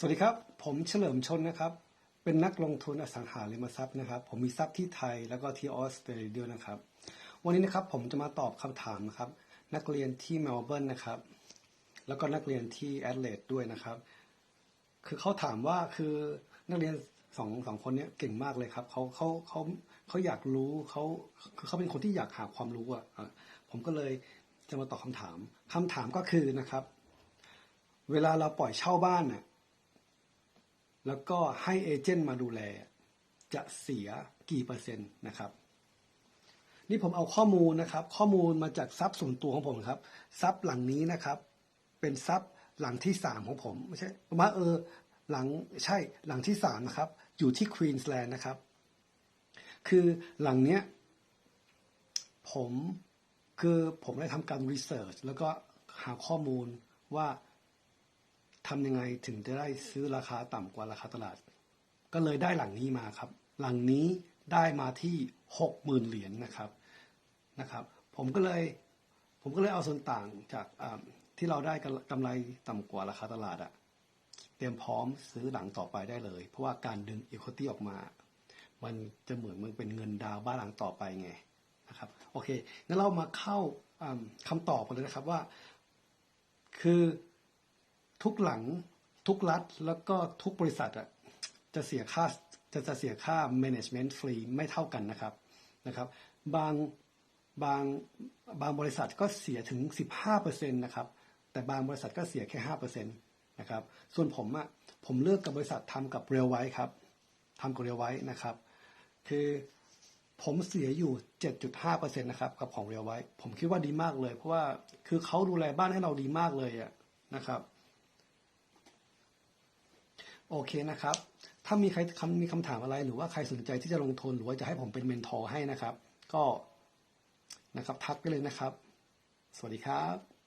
สวัสดีครับ ผมเฉลิมชนนะครับ เป็นนักลงทุนอสังหาริมทรัพย์นะครับ ผมมีทรัพย์ที่ไทยแล้วก็ที่ออสเตรเลียด้วยนะครับ วันนี้นะครับผมจะมาตอบคำถามนะครับ นักเรียนที่เมลเบิร์นนะครับ แล้วก็นักเรียนที่แอดเลดด้วยนะครับ คือเขาถามว่าคือนักเรียนสองสองคนนี้เก่งมากเลยครับเขาเขาเขาเขาอยากรู้เขาคือเขาเป็นคนที่อยากหาความรู้อะอะผมก็เลยจะมาตอบคำถามคำถามก็คือนะครับ เวลาเราปล่อยเช่าบ้านน่ะ แล้วก็ให้เอเจนต์มาดูแล จะเสียกี่เปอร์เซ็นต์นะครับ นี่ผมเอาข้อมูลนะครับ ข้อมูลมาจากทรัพย์ส่วนตัวของผมครับทรัพย์หลังนี้นะครับ เป็นทรัพย์หลังที่สามของผมไม่ใช่ว่าเออหลังใช่หลังที่สามนะครับ อยู่ที่ควีนสแลนด์นะครับ คือหลังเนี้ยผมคือผมได้ทำการรีเสิร์ชแล้วก็หาข้อมูลว่า ทำยังไงถึงจะได้ซื้อราคาต่ำกว่าราคาตลาด ก็เลยได้หลังนี้มาครับ หลังนี้ได้มาที่หกหมื่นเหรียญนะครับนะครับ ผมก็เลยผมก็เลยเอาส่วนต่างจากที่เราได้กำไรต่ำกว่าราคาตลาดอะเตรียมพร้อมซื้อหลังต่อไปได้เลย เพราะว่าการดึง equity ออกมา มันจะเหมือนมันเป็นเงินดาวบ้านหลังต่อไปไงนะครับโอเคงั้นเรามาเข้าอ่าคำตอบกันเลยนะครับว่า คือ ทุกหลังทุกรัฐแล้วก็ทุกบริษัทอะจะเสียค่าจะจะเสียค่า management fee ไม่เท่ากันนะครับนะครับ บางบางบางบริษัทก็เสียถึง 15%นะครับ แต่บางบริษัทก็เสียแค่ 5%นะครับ ส่วนผมอะผมเลือกกับบริษัททำกับเรลไว้ครับทำกับเรลไว้นะครับ คือผมเสียอยู่ 7.5%นะครับกับของเรียวไว้ ผมคิดว่าดีมากเลย เพราะว่าคือเขาดูแลบ้านให้เราดีมากเลยอะนะครับ โอเคนะครับ ถ้ามีใครคำมีคำถามอะไร หรือว่าใครสนใจที่จะลงทุนหรือว่าจะให้ผมเป็นเมนทอร์ให้นะครับ ก็นะครับทักไปเลยนะครับ สวัสดีครับ